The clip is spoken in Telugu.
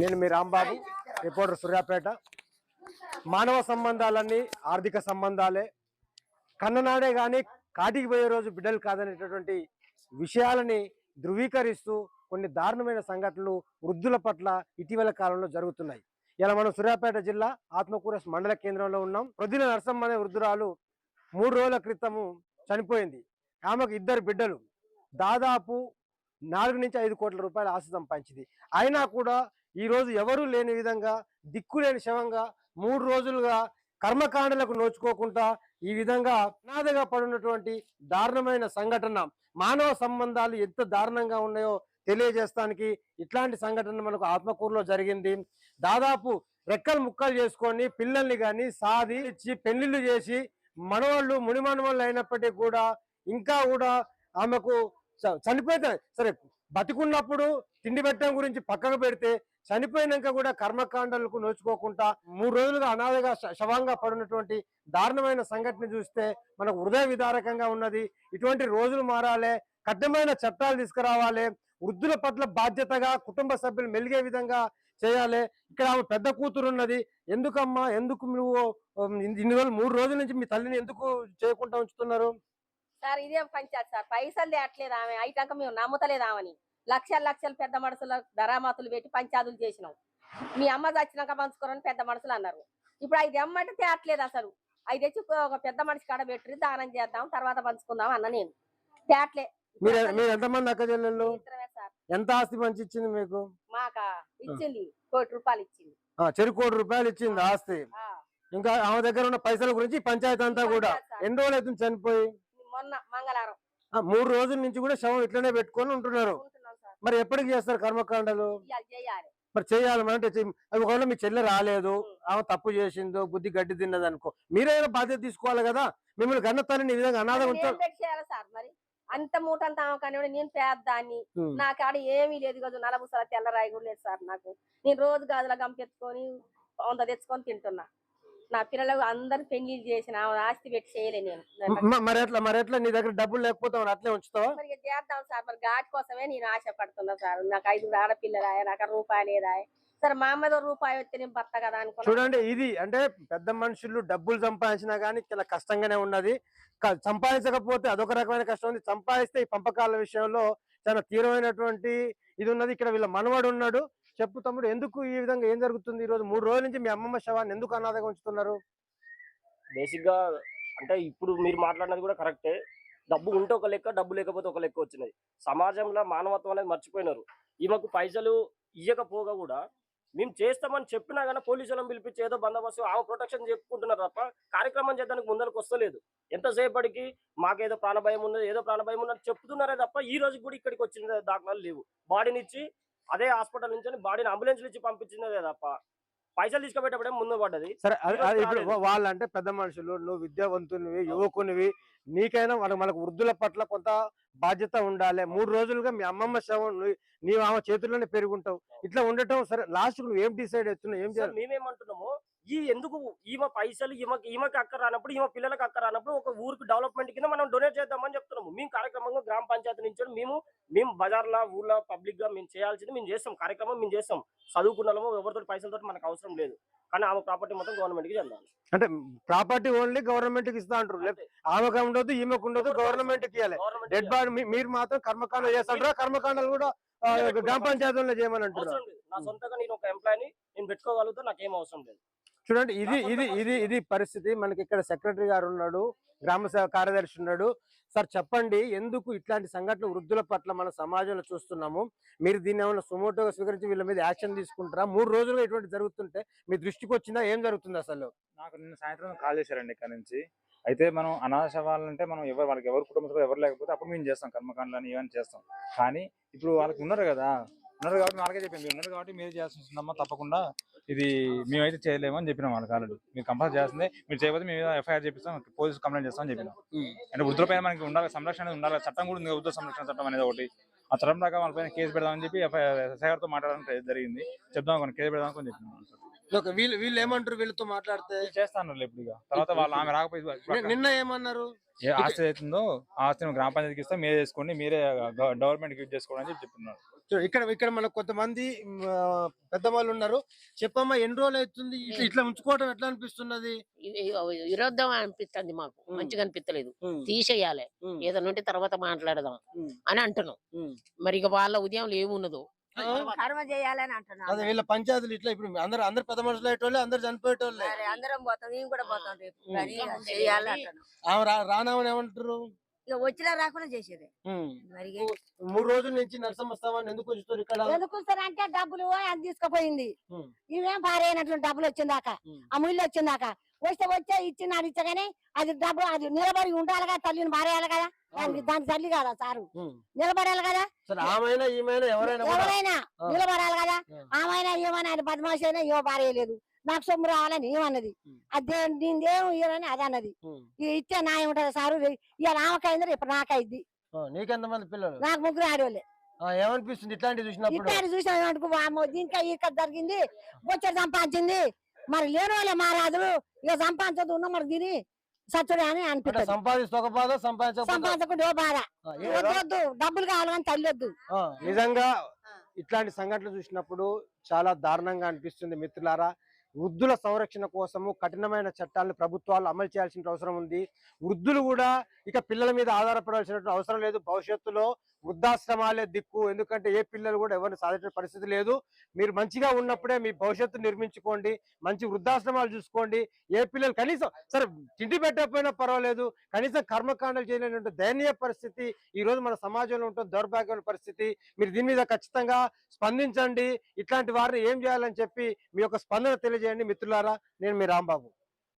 నేను మీ రాంబాబు రిపోర్టర్ సూర్యాపేట. మానవ సంబంధాలన్నీ ఆర్థిక సంబంధాలే. కన్ననాడే కానీ కాటికి పోయే రోజు బిడ్డలు కాదనేటటువంటి విషయాలని ధృవీకరిస్తూ కొన్ని దారుణమైన సంఘటనలు వృద్ధుల పట్ల ఇటీవల కాలంలో జరుగుతున్నాయి. ఇలా మనం సూర్యాపేట జిల్లా ఆత్మకూర మండల కేంద్రంలో ఉన్నాం. ప్రొద్దున నరసమ్మ అనే వృద్ధురాలు మూడు రోజుల క్రితము చనిపోయింది. ఆమెకు ఇద్దరు బిడ్డలు. దాదాపు నాలుగు నుంచి ఐదు కోట్ల రూపాయల ఆస్తి సంపాదించింది. అయినా కూడా ఈ రోజు ఎవరూ లేని విధంగా దిక్కులేని శవంగా మూడు రోజులుగా కర్మకాండలకు నోచుకోకుండా ఈ విధంగా అనాథగా పడినటువంటి దారుణమైన సంఘటన మానవ సంబంధాలు ఎంత దారుణంగా ఉన్నాయో తెలియజేస్తానికి ఇట్లాంటి సంఘటన మనకు ఆత్మకూరులో జరిగింది. దాదాపు రెక్కలు ముక్కలు చేసుకొని పిల్లల్ని కానీ సాది ఇచ్చి పెళ్ళిళ్ళు చేసి మనవాళ్ళు ముని మనవాళ్ళు అయినప్పటికీ కూడా ఇంకా కూడా ఆమెకు చ- చనిపోతే సరే బతికున్నప్పుడు తిండి పెట్టడం గురించి పక్కకు పెడితే చనిపోయినాక కూడా కర్మకాండాలకు నోచుకోకుండా మూడు రోజులుగా అనాథగా శవంగా పడినటువంటి దారుణమైన సంఘటన చూస్తే మనకు హృదయ విదారకంగా ఉన్నది. ఇటువంటి రోజులు మారాలే. కఠినమైన చట్టాలు తీసుకురావాలి. వృద్ధుల పట్ల బాధ్యతగా కుటుంబ సభ్యులు మెలిగే విధంగా చేయాలి. ఇక్కడ ఆమె పెద్ద కూతురు ఉన్నది. ఎందుకమ్మా? ఎందుకు నువ్వు ఇన్ని రోజులు మూడు రోజుల నుంచి మీ తల్లిని ఎందుకు చేయకుండా ఉంచుతున్నారు? సార్ ఇదేం పంచాయతీ సార్? పైసలు తేట్లేదు ఆమె. అయిటాక మేము నమ్ముతలేదు ఆమెని. లక్షల లక్షలు పెద్ద మనుషుల ధరామాతులు పెట్టి పంచాయతీలు చేసినాం. మీ అమ్మ చచ్చినాక పంచుకోరని పెద్ద మనుషులు అన్నారు. ఇప్పుడు ఐదు అమ్మంటే తేట్లేదు అసలు. ఐదు తెచ్చి ఒక పెద్ద మనిషి కాడ పెట్టి దానం చేద్దాం తర్వాత పంచుకుందాం అన్న నేను. తేట్లే. మీరు ఎంతమంది అక్క చెల్లెళ్ళు? ఎంత ఆస్తి పంచి ఇచ్చింది మీకు? మాక ఇచ్చింది కోటి రూపాయలు ఇచ్చింది. ఆ, చెరు కోటి రూపాయలు ఇచ్చింది ఆస్తి. ఇంకా ఆమె దగ్గర ఉన్న పైసల గురించి పంచాయతీ అంతా కూడా. ఎన్ని రోజులు అవుతుంది చనిపోయి? మొన్న మంగళవారం. ఆ, మూడు రోజుల నుంచి కూడా శవం ఇట్లనే పెట్టుకొని ఉంటున్నారు. మరి ఎప్పటికి చేస్తారు కర్మకాండలు? మరి చేయాలి అంటే ఒకవేళ మీ చెల్లె రాలేదు ఆమె తప్పు చేసిందో బుద్ధి గడ్డి తిన్నది అనుకో మీరైనా బాధ్యత తీసుకోవాలి కదా? మిమ్మల్ని గన్న తల్లిని ఈ విధంగా అనాథ మరి అంత మూట అంత ఆమె కానీ నేను పేద్దాన్ని. నా కాడ ఏమీ లేదు కదా నలభై తెల్లరాయి కూడా లేదు సార్ నాకు. నేను రోజు గాజుల గంపెత్తుకొని వంద తెచ్చుకొని తింటున్నా. నా పిల్లలకు అందరు పెళ్ళిళ్ళు చేసిన ఆస్తి పెట్టి చేయలే నేను. మరి ఎట్లా? మరి ఎట్లా? నీ దగ్గర డబ్బులు లేకపోతే అట్లే ఉంచుతావా? మరి చేద్దాం సార్. మరి ఘాట్ కోసమే నేను ఆశపడుతున్నా సార్. నాకు ఐదుగురు ఆడపిల్లరాయ నాకు రూపాయి సరే మా అమ్మదో రూపాయి వస్తే నేను భర్త కదా అనుకున్నా. చూడండి ఇది అంటే పెద్ద మనుషులు డబ్బులు సంపాదించినా కానీ చాలా కష్టంగానే ఉన్నది. క- సంపాదించకపోతే అదొక రకమైన కష్టం ఉంది. సంపాదిస్తే ఈ పంపకాల విషయంలో చాలా తీవ్రమైనటువంటి ఇది ఉన్నది. ఇక్కడ వీళ్ళ మనవాడు ఉన్నాడు. చెప్పు తమ్ముడు ఎందుకు ఈ విధంగా ఏం జరుగుతుంది? ఈ రోజు మూడు రోజుల నుంచి మీ అమ్మమ్మ శవాన్ని ఎందుకు అనాథగా ఉంచుతున్నారు? బేసిక్గా అంటే ఇప్పుడు మీరు మాట్లాడినది కూడా కరెక్టే. డబ్బు ఉంటే ఒక లెక్క డబ్బు లేకపోతే ఒక లెక్క వచ్చినది సమాజంలో మానవత్వం అనేది మర్చిపోయినారు. ఈమెకు పైసలు ఇయ్యకపోగా కూడా మేము చేస్తామని చెప్పినా కానీ పోలీసులను పిలిపించి ఏదో బందోబస్తు ఆమె ప్రొటెక్షన్ చెప్పుకుంటున్నారు తప్ప కార్యక్రమం చేయడానికి ముందరకు వస్తలేదు. ఎంతసేపటికి మాకేదో ప్రాణభయం ఉన్నది ఏదో ప్రాణభయం ఉన్నది చెప్తున్నారే తప్ప ఈ రోజు కూడా ఇక్కడికి వచ్చిన దాఖలాలు లేవు. బాడీనిచ్చి అదే హాస్పిటల్ నుంచి బాడీని అంబులెన్స్ ఇచ్చి పంపించినదే తప్ప పైసలు తీసుకుపోయేటప్పుడే ముందు పడ్డది. సరే ఇప్పుడు. వాళ్ళంటే పెద్ద మనుషులు నువ్వు విద్యావంతునివి యువకునివి నీకైనా వాళ్ళ మనకు వృద్ధుల పట్ల కొంత బాధ్యత ఉండాలి. మూడు రోజులుగా మీ అమ్మమ్మ శవం నీవు ఆమె చేతుల్లోనే పెరుగుంటావు. ఇట్లా ఉండటం సరే లాస్ట్ నువ్వు ఏం డిసైడ్ అవుతున్నావు? ఏం చేయాలి? మేమేమంటున్నాము ఈ ఎందుకు ఈమె పైసలు ఈమెకి ఈమెకి అక్క రానప్పుడు ఈమె పిల్లలకి అక్క రానప్పుడు ఒక ఊరికి డెవలప్మెంట్ కింద మనం డొనేట్ చేద్దామని చెప్తున్నాము. మేము కార్యక్రమంగా గ్రామ పంచాయతీ నుంచి మేము మేము బజార్లో ఊర్లో పబ్లిక్గా మేము చేయాల్సింది మేము చేస్తాం. కార్యక్రమం మేము చేస్తాం. చదువుకున్నాము ఎవరితో పైసలతో మనకు అవసరం లేదు. కానీ ఆమె ప్రాపర్టీ మొత్తం గవర్నమెంట్కి చెందాలి. అంటే ప్రాపర్టీ ఓన్లీ గవర్నమెంట్కి ఇస్తా అంటారు. ఆమెకు ఉండదు ఈమెకు ఉండదు గవర్నమెంట్కి ఇవ్వాలి డెడ్ బాడీ మీరు మాత్రం కర్మకాండ చేస్తారా కర్మకాండాలు కూడా గ్రామ పంచాయతీలో చేయమని లేదు. నా సొంతంగా నేను ఒక ఎంప్లాయీని నేను పెట్టుకోగలుగుతా నాకేం అవసరం లేదు. చూడండి ఇది ఇది ఇది ఇది పరిస్థితి. మనకి ఇక్కడ సెక్రటరీ గారు ఉన్నాడు గ్రామ కార్యదర్శి ఉన్నాడు. సార్ చెప్పండి ఎందుకు ఇట్లాంటి సంఘటనలు వృద్ధుల పట్ల మన సమాజంలో చూస్తున్నాము? మీరు దీన్ని ఏమైనా సుమోటోగా స్వీకరించి వీళ్ళ మీద యాక్షన్ తీసుకుంటారా? మూడు రోజులుగా ఇటువంటి జరుగుతుంటే మీ దృష్టికి వచ్చిందా? ఏం జరుగుతుంది అసలు? నాకు నిన్న సాయంత్రం కాల్ చేశారండి ఇక్కడ నుంచి. అయితే మనం అనాథ శవాలంటే మనం ఎవరు వాళ్ళకి ఎవరు కుటుంబ సభ్యులు ఎవరు లేకపోతే అప్పుడు మేము చేస్తాం. కర్మకాండలని ఏమైనా చేస్తాం. కానీ ఇప్పుడు వాళ్ళకి ఉన్నారు కదా ఉన్నారు కాబట్టి వాళ్ళకే చెప్పాం మీరు ఉన్నారు కాబట్టి మీరు చేయాల్సి వస్తుందమ్మా తప్పకుండా. ఇది మేమైతే చేయలేము అని చెప్పినాం వాళ్ళకి ఆల్రెడీ మీరు కంపల్సరీ చేస్తుంది మీరు చేయకపోతే మేము ఎఫ్ఐఆర్ చేపిస్తాం పోలీస్ కంప్లైంట్ చేస్తామని చెప్పినాం. అంటే వృద్ధుల పైన మనకి ఉండాలి సంరక్షణ అనేది ఉండాలి చట్టం కూడా ఉంది కదా, వృద్ధుల సంరక్షణ చట్టం అనేది ఒకటి. ఆ చట్టం ప్రకారం వాళ్ళపైన కేసు పెడదామని చెప్పి ఎఫ్ఐఆర్తో మాట్లాడడం జరిగింది. చెప్దాం కొన్ని కేసు పెడదాం అని చెప్పినాం వీళ్ళు వీళ్ళు ఏమంటారు వీళ్ళతో మాట్లాడితే? చేస్తాను ఇప్పుడు ఇక. తర్వాత వాళ్ళు ఆమె రాకపోయి ని- నిన్న ఏమన్నారు? ఏ ఆస్తి అవుతుందో ఆస్తిని గ్రామ పంచాయతీకి ఇస్తే మీరే చేసుకోండి మీరే గవర్నమెంట్ యూజ్ చేసుకోండి అని చెప్పి చెప్తున్నారు ఇక్కడ ఇక్కడ మనకు కొంతమంది మ్, ఆ, పెద్దవాళ్ళు ఉన్నారు. చెప్పమ్మా ఎన్ని రోజులు అవుతుంది ఇట్లా ఉంచుకోవడం ఎట్లా అనిపిస్తున్నది? విరోధం అనిపిస్తుంది మాకు. మంచిగా అనిపిస్తలేదు తీసేయాలి. ఏదైనా ఉంటే తర్వాత మాట్లాడదాం అని అంటున్నాం. మరి ఇక వాళ్ళ ఉదయం ఏమున్నదో? కర్మ చేయాలని అంటున్నాం. అదే వీళ్ళ పంచాయతీలు ఇట్లా ఇప్పుడు అందరు అందరు పెద్ద మనుషులు అయ్యేటోళ్ళే అందరు చనిపోయేటోళ్ళే. అందరం పోతాం. కూడా పోతాం రేపు. ఆమె రానామని ఏమంటారు? ఇక వచ్చినా రాకుండా చేసేది. మరి మూడు రోజుల నుంచి నరసింహస్వామిని ఎందుకు ఉంచుతారు ఇక్కడ ఎందుకు అంటే డబ్బులు అది తీసుకుపోయింది. ఇవేం అయినటువంటి డబ్బులు వచ్చిందాక. ఆ ముళ్ళు వచ్చిందాక వస్తే వచ్చే ఇచ్చిన అది ఇచ్చగానే అది డబ్బు అది నిలబడి ఉండాలి కదా తల్లిని భార్యాలి కదా దానికి దాని తల్లి కదా సారు. నిలబడాలి కదా ఎవరైనా. నిలబడాలి కదా ఆ. ఆమెనా ఏమైనా అది బదమాషి అయినా ఏమో భార్య లేదు నాకు సొమ్ము రావాలని ఏమన్నది. అదే నేనేం ఇయ్యనని అది అన్నది. ఇచ్చే న్యాయం ఉంటుంది సారు. ఇవాళ ఆమెకైంది రేపు నాకైద్ది. ఆ, నీకెంతమంది పిల్లలు? నాకు ముగ్గురు ఆడవాళ్ళే ఏమనిపిస్తుంది చూసినప్పుడు? ఇట్లాంటి చూసిన ఏమనుకో వామ్మో దీనికా ఇక్కడ జరిగింది బొచ్చడు సంపాదించింది. మరి లేని వాళ్ళే మారాదులు ఇక సంపాదించదు ఉన్న మరి దీని సచ్చుడు అని అనిపిస్తుంది. సంపాదించకపోతే సంపాదించకుండా బాధ. వద్దు డబ్బులు కావాలి కానీ తల్లి వద్దు ఆ, నిజంగా ఇట్లాంటి సంఘటనలు చూసినప్పుడు చాలా దారుణంగా అనిపిస్తుంది మిత్రులారా. వృద్ధుల సంరక్షణ కోసము కఠినమైన చట్టాలను ప్రభుత్వాలు అమలు చేయాల్సిన అవసరం ఉంది. వృద్ధులు కూడా ఇక పిల్లల మీద ఆధారపడాల్సిన అవసరం లేదు. భవిష్యత్తులో వృద్ధాశ్రమాలే దిక్కు. ఎందుకంటే ఏ పిల్లలు కూడా ఎవరిని సాధించిన పరిస్థితి లేదు. మీరు మంచిగా ఉన్నప్పుడే మీ భవిష్యత్తు నిర్మించుకోండి. మంచి వృద్ధాశ్రమాలు చూసుకోండి. ఏ పిల్లలు కనీసం సరే తిండి పెట్టకపోయినా పర్వాలేదు. కనీసం కర్మకాండలు చేయలేనటువంటి దయనీయ పరిస్థితి ఈ రోజు మన సమాజంలో ఉంటుంది. దౌర్భాగ్యమైన పరిస్థితి. మీరు దీని మీద ఖచ్చితంగా స్పందించండి. ఇట్లాంటి వారిని ఏం చేయాలని చెప్పి మీ యొక్క స్పందన తెలియజేయండి మిత్రులారా నేను మీ రాంబాబు.